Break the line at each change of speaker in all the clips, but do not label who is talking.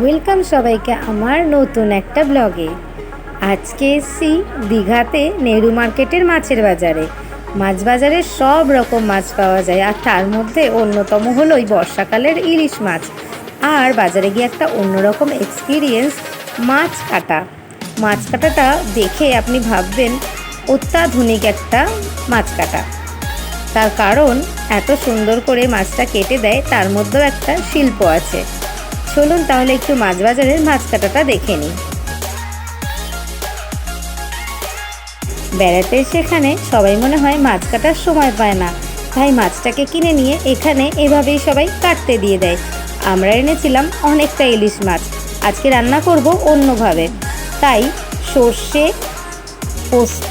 Welcome সবাইকে আমার নতুন একটা ব্লগে। আজকে এসছি দীঘাতে নেহরু মার্কেটের মাছের বাজারে। মাছ বাজারে সব রকম মাছ পাওয়া যায় আর তার মধ্যে অন্যতম হলো ওই বর্ষাকালের ইলিশ মাছ। আর বাজারে গিয়ে একটা অন্যরকম এক্সপিরিয়েন্স মাছ কাটা। মাছ কাটাটা দেখে আপনি ভাববেন, অত্যাধুনিক একটা মাছ কাটা। তার কারণ, এত সুন্দর করে মাছটা কেটে দেয়, তার মধ্যেও একটা শিল্প আছে। চলুন তাহলে একটু মাছ বাজারের মাছ কাটাটা দেখে নিই। বেড়াতে সেখানে সবাই মনে হয় মাছ কাটার সময় পায় না। তাই মাছটাকে কিনে নিয়ে এখানে এভাবেই সবাই কাটতে দিয়ে দেয়। আমরা এনেছিলাম অনেকটা ইলিশ মাছ। আজকে রান্না করব অন্যভাবে। তাই সর্ষে, পোস্ত,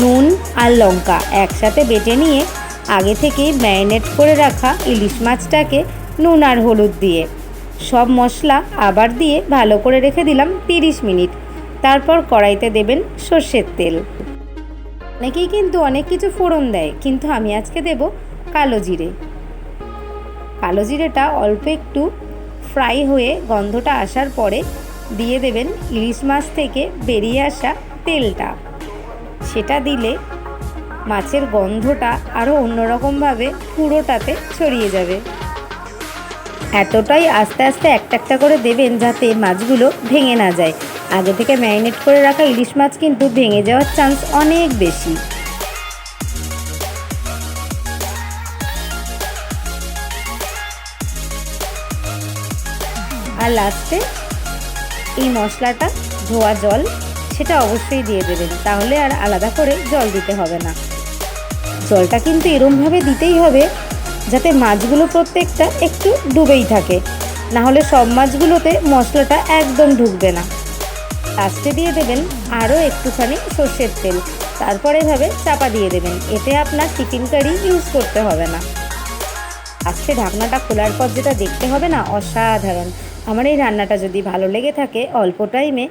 নুন আর লঙ্কা একসাথে বেটে নিয়ে আগে থেকেই ম্যারিনেট করে রাখা ইলিশ মাছটাকে নুন আর হলুদ দিয়ে সব মশলা আবার দিয়ে ভালো করে রেখে দিলাম তিরিশ মিনিট। তারপর কড়াইতে দেবেন সর্ষের তেল। অনেকেই কিন্তু অনেক কিছু ফোড়ন দেয়, কিন্তু আমি আজকে দেব কালো জিরে। কালো জিরেটা অল্প একটু ফ্রাই হয়ে গন্ধটা আসার পরে দিয়ে দেবেন ইলিশ মাছ থেকে বেরিয়ে আসা তেলটা। সেটা দিলে মাছের গন্ধটা আরও অন্যরকমভাবে পুরোটাতে ছড়িয়ে যাবে। এতটাই আস্তে আস্তে একটা একটা করে দেবেন যাতে মাছগুলো ভেঙে না যায়। আগে থেকে ম্যারিনেট করে রাখা ইলিশ মাছ কিন্তু ভেঙে যাওয়ার চান্স অনেক বেশি। আর লাস্টে এই মশলাটা ধোয়া জল, সেটা অবশ্যই দিয়ে দেবেন। তাহলে আর আলাদা করে জল দিতে হবে না। জলটা কিন্তু এরমভাবে দিতেই হবে যাতে মাছগুলো প্রত্যেকটা একটু ডুবেই থাকে। না হলে সব মাছগুলোতে মশলাটা একদম ঢুকবে না। লাস্টে দিয়ে দেবেন আরও একটুখানি সর্ষের তেল। তারপরে এভাবে চাপা দিয়ে দেবেন। এতে আপনার টিফিন কারি ইউজ করতে হবে না। আজকে ঢাকনাটা খোলার পর যেটা দেখতে হবে না, অসাধারণ। আমার এই রান্নাটা যদি ভালো লেগে থাকে অল্প টাইমে,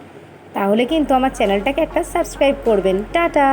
তাহলে কিন্তু আমার চ্যানেলটাকে একটা সাবস্ক্রাইব করবেন। টাটা!